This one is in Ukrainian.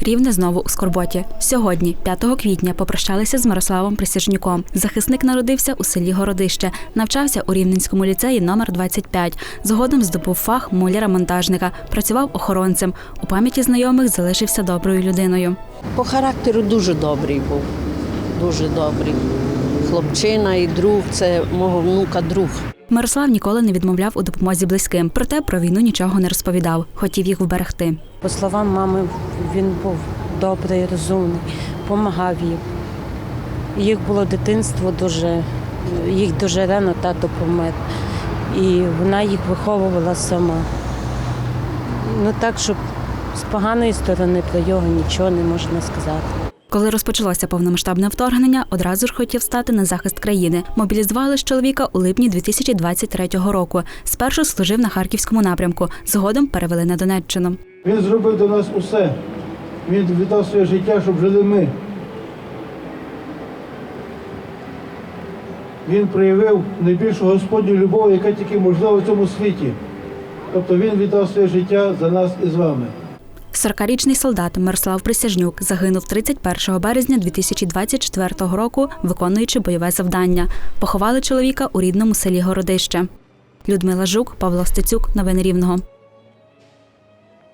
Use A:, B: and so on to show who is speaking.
A: Рівне знову у скорботі. Сьогодні, 5 квітня, попрощалися з Мирославом Присяжнюком. Захисник народився у селі Городище, навчався у Рівненському ліцеї номер 25. Згодом здобув фах муляра-монтажника, працював охоронцем. У пам'яті знайомих залишився доброю людиною.
B: По характеру дуже добрий був. Дуже добрий. Хлопчина і друг, це мого внука друг.
A: Мирослав ніколи не відмовляв у допомозі близьким, проте про війну нічого не розповідав. Хотів їх вберегти.
C: По словам мами, він був добрий, розумний, допомагав їм. Їх було дитинство дуже, їх дуже рано тато помер. І вона їх виховувала сама. Ну так, щоб з поганої сторони про його нічого не можна сказати.
A: Коли розпочалося повномасштабне вторгнення, одразу ж хотів стати на захист країни. Мобілізували ж чоловіка у липні 2023 року. Спершу служив на харківському напрямку, згодом перевели на Донеччину.
D: Він зробив до нас усе. Він віддав своє життя, щоб жили ми. Він проявив найбільшу Господню любов, яка тільки можлива в цьому світі. Тобто він віддав своє життя за нас і з вами.
A: 40-річний солдат Мирослав Присяжнюк загинув 31 березня 2024 року, виконуючи бойове завдання. Поховали чоловіка у рідному селі Городище. Людмила Жук, Павло Стецюк. Новини Рівного.